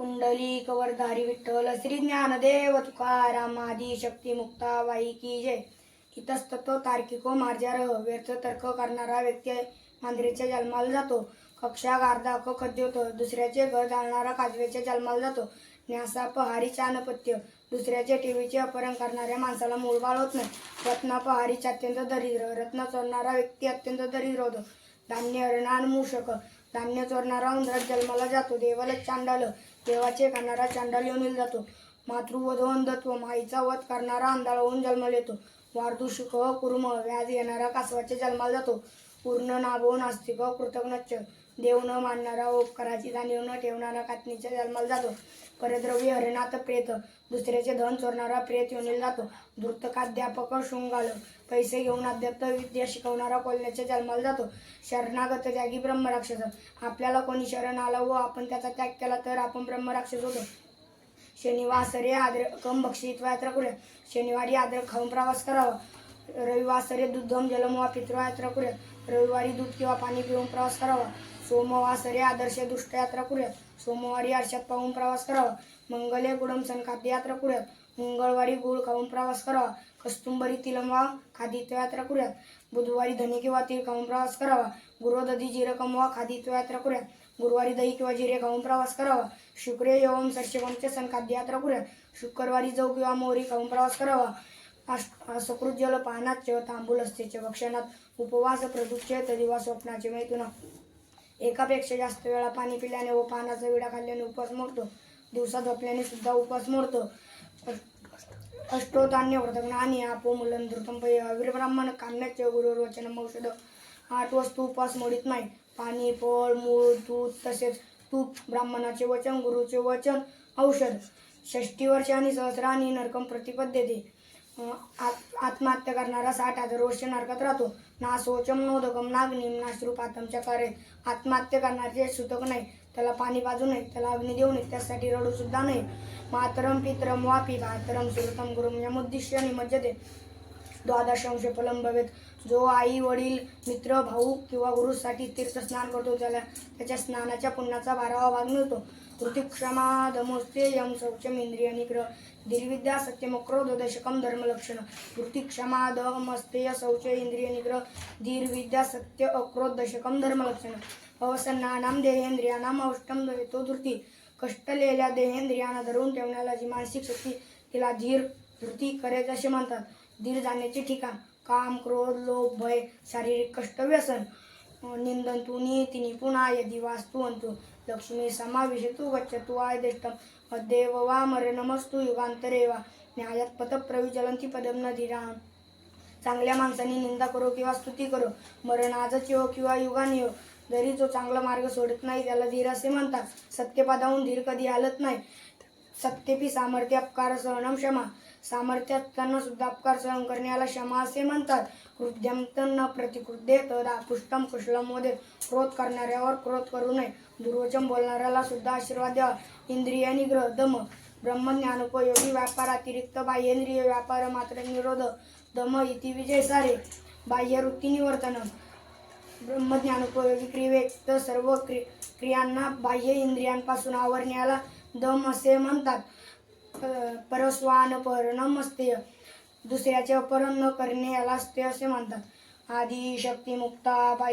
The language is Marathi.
कुंडली कवरधारी विठ्ठल श्री ज्ञानदेव तुकाराम आदी शक्ती मुक्ता वाई की जय. इतस्तत्व तार्किको मार्जारह व्यर्थ तर्क करणारा व्यक्ती मांजरीच्या जन्माला जातो. कक्षा गारदा क होतं दुसऱ्याचे घर जाळणारा काजव्याच्या जन्माला जातो. न्यासापहारी चानपत्य दुसऱ्याचे टीव्हीचे अपहरण करणाऱ्या माणसाला मूळबाळ होत नाही. रत्नापहारीचे अत्यंत दरिद्र. रत्न चोरणारा व्यक्ती अत्यंत दरिद्र होतो. धान्य अरणान मूषक. धान्य चोरणारा उंदरात जन्माला जातो. देवाला चांडाल देवाचे खाणारा चांडाल येऊन जातो. मातृवध अंधत्व माईचा वध करणारा अंधाळ होऊन जन्माला येतो. वार्धुशुक कुर्म व्याध येणारा कासवाच्या जन्माला जातो. पूर्ण नाभो नास्तिक कृतज्ञ देव न मानणारा उपकाराची जाणीव न ठेवणारा कातनीच्या जन्माला जातो. परद्रव्य हरिनाथ प्रेत दुसऱ्याचे धन चोरणारा प्रेत येऊन जातो. धृतकाध्यापक शृंगाल पैसे घेऊन अध्यात्म विद्या शिकवणारा कोल्ह्याच्या जन्माला जातो. शरणागत जागी ब्रह्मराक्षस आपल्याला कोणी शरण आलं व आपण त्याचा त्याग केला तर आपण ब्रह्मराक्षस होतो. शनिवासरे आद्र कम यात्रा करूया. शनिवारी आद्र खाऊन प्रवास करावा. रविवासरे दुधम जलम वा यात्रा करूया. रविवारी दूध किंवा पाणी पिऊन प्रवास करावा. सोमवासरे आदर्श दुष्ट यात्रा करूयात. सोमवारी आरशात पाहून प्रवास करावा. मंगले गुडम खाद्य यात्रा करूयात. मंगळवारी गुळ खाऊन प्रवास करावा. कस्तुंबरी तिलमवा खादित्य यात्रा करूयात. बुधवारी धने किंवा तीळ खाऊन प्रवास करावा. गुरुदधी जिरकम कमवा खादित्य यात्रा करूयात. गुरुवारी दही किंवा जिरे खाऊन प्रवास करावा. शुक्रे यवम सरशेवमचे सण यात्रा करूयात. शुक्रवारी जव किंवा मोहरी खाऊन प्रवास करावा. अष्ट सकृत जल पानाच तांबूल भक्षणात उपवास प्रदूषचे तदिवा स्वप्नाचे मैथुना एकापेक्षा जास्त वेळा पाणी पिल्याने व पानाचा विडा खाल्ल्याने उपवास मोडतो. दिवसा झोपल्याने सुद्धा उपवास मोडतो. अष्टोधान्य व्रतज्ञ आणि आपो मुलं धृतम पै ब्राह्मण काम्याच औषध. आठ वस्तू उपवास मोडीत नाही. पाणी फळ मूळ दूध तसेच तूप ब्राह्मणाचे वचन गुरुचे वचन औषध. षष्टी वर्ष आणि सहस्र नरकम प्रतिपद्यते. देते आत्महत्या करणारा साठ हजार वर्ष नरकात राहतो. ना शोचम नोदकम नागनिम नाश्रुपातमच्या कार्य आत्महत्या करणारे सुतक नाही त्याला पाणी बाजू नये त्याला अग्नी देऊ नये त्यासाठी रडू सुद्धा नाही मातरम पितरम वापी भातरम सुरतम गुरुम यमुद्दिश्य निमज्जते द्वादश अंश फलम भवेत जो आई वडील मित्र भाऊ किंवा गुरुसाठी तीर्थ स्नान करतो त्याला त्याच्या स्नानाच्या पुण्याचा बारावा भाग मिळतो. कृतिक्षमा शौचमिन्द्रियनिग्रह यम शौचम इंद्रिय निग्रह सत्यमक्रोध दशकम धर्मलक्षण। कृतिक्षमा शौच इन्द्रियनिग्रह दीर्विद्या सत्य अक्रोध धर्मलक्षणं। अवसन्नानां अवसन्नानाम देहेंद्रियानाम अवष्टम तो धृती। कष्टलेल्या देहेंद्रियांना धरून ठेवण्याला जी मानसिक शक्ती तिला धीर धृती करायचे असे म्हणतात. धीर जाण्याचे ठिकाण काम क्रोध लोभ भय शारीरिक कष्ट व्यसन. निंदंतु नीतिनी पुन्हा यदि वास्तुवंतु लक्ष्मी समाविशतु गच्छतु आयदेष्टम देव वा मरे नमस्तु युगांतरे वा न्यायात पथ प्रविचलंती पदम न धीरा चांगल्या माणसांनी निंदा करो किंवा स्तुती करो। मरण आजच येऊ किंवा युगाने येऊ जरी जो चांगला मार्ग सोडत नाही त्याला धीर असे म्हणतात सत्यपदाहून धीर कधी हालत नाही. सत्यपी सामर्थ्य अपकार सहनम क्षमा. सामर्थ्य असताना सुद्धा अपकार सहन करण्याला क्षमा असे म्हणतात. कृत्यम न प्रतिकृत्य तदा पुष्टम कुशलममध्ये क्रोध करणाऱ्यावर क्रोध करू नये. दुर्वचन बोलणाऱ्याला सुद्धा आशीर्वाद द्यावा इंद्रिय निग्रह दम. ब्रह्मज्ञानोपयोगी व्यापार अतिरिक्त बाह्येंद्रिय व्यापार मात्र निरोध. दम इति विजय सारे. बाह्य वृत्ती निवर्तन. ब्रह्मज्ञानोपयोगी क्रियेत सर्व क्रि क्रियांना बाह्य इंद्रियांपासून आवरण्याला दम असे म्हणतात परस्वान परणम असते दुसऱ्याचे अपहरण न करणे याला असते असे म्हणतात. आधी शक्ती मुक्ता बाई